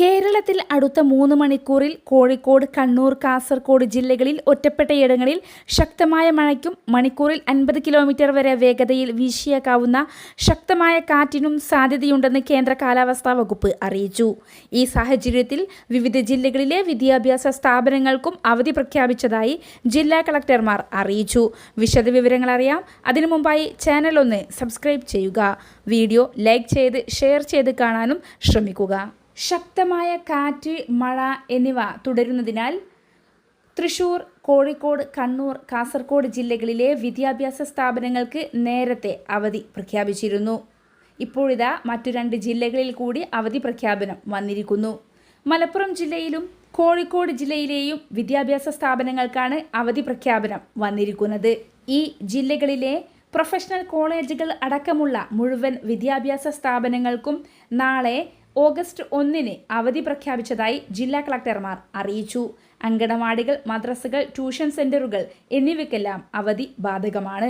കേരളത്തിൽ അടുത്ത മൂന്ന് മണിക്കൂറിൽ കോഴിക്കോട് കണ്ണൂർ കാസർഗോഡ് ജില്ലകളിൽ ഒറ്റപ്പെട്ടയിടങ്ങളിൽ ശക്തമായ മഴയ്ക്കും മണിക്കൂറിൽ അൻപത് കിലോമീറ്റർ വരെ വേഗതയിൽ വീശിയേക്കാവുന്ന ശക്തമായ കാറ്റിനും സാധ്യതയുണ്ടെന്ന് കേന്ദ്ര കാലാവസ്ഥാ വകുപ്പ് അറിയിച്ചു. ഈ സാഹചര്യത്തിൽ വിവിധ ജില്ലകളിലെ വിദ്യാഭ്യാസ സ്ഥാപനങ്ങൾക്കും അവധി പ്രഖ്യാപിച്ചതായി ജില്ലാ കളക്ടർമാർ അറിയിച്ചു. വിശദവിവരങ്ങൾ അറിയാം. അതിനു മുമ്പായി ചാനൽ ഒന്ന് സബ്സ്ക്രൈബ് ചെയ്യുക. വീഡിയോ ലൈക്ക് ചെയ്ത് ഷെയർ ചെയ്ത് കാണാനും ശ്രമിക്കുക. ശക്തമായ കാറ്റ് മഴ എന്നിവ തുടരുന്നതിനാൽ തൃശൂർ കോഴിക്കോട് കണ്ണൂർ കാസർഗോഡ് ജില്ലകളിലെ വിദ്യാഭ്യാസ സ്ഥാപനങ്ങൾക്ക് നേരത്തെ അവധി പ്രഖ്യാപിച്ചിരുന്നു. ഇപ്പോഴിതാ മറ്റു രണ്ട് ജില്ലകളിൽ കൂടി അവധി പ്രഖ്യാപനം വന്നിരിക്കുന്നു. മലപ്പുറം ജില്ലയിലും കോഴിക്കോട് ജില്ലയിലെയും വിദ്യാഭ്യാസ സ്ഥാപനങ്ങൾക്കാണ് അവധി പ്രഖ്യാപനം വന്നിരിക്കുന്നത്. ഈ ജില്ലകളിലെ പ്രൊഫഷണൽ കോളേജുകൾ അടക്കമുള്ള മുഴുവൻ വിദ്യാഭ്യാസ സ്ഥാപനങ്ങൾക്കും നാളെ ഓഗസ്റ്റ് ഒന്നിന് അവധി പ്രഖ്യാപിച്ചതായി ജില്ലാ കളക്ടർമാർ അറിയിച്ചു. അങ്കണവാടികൾ മദ്രസകൾ ട്യൂഷൻ സെന്ററുകൾ എന്നിവയ്ക്കെല്ലാം അവധി ബാധകമാണ്.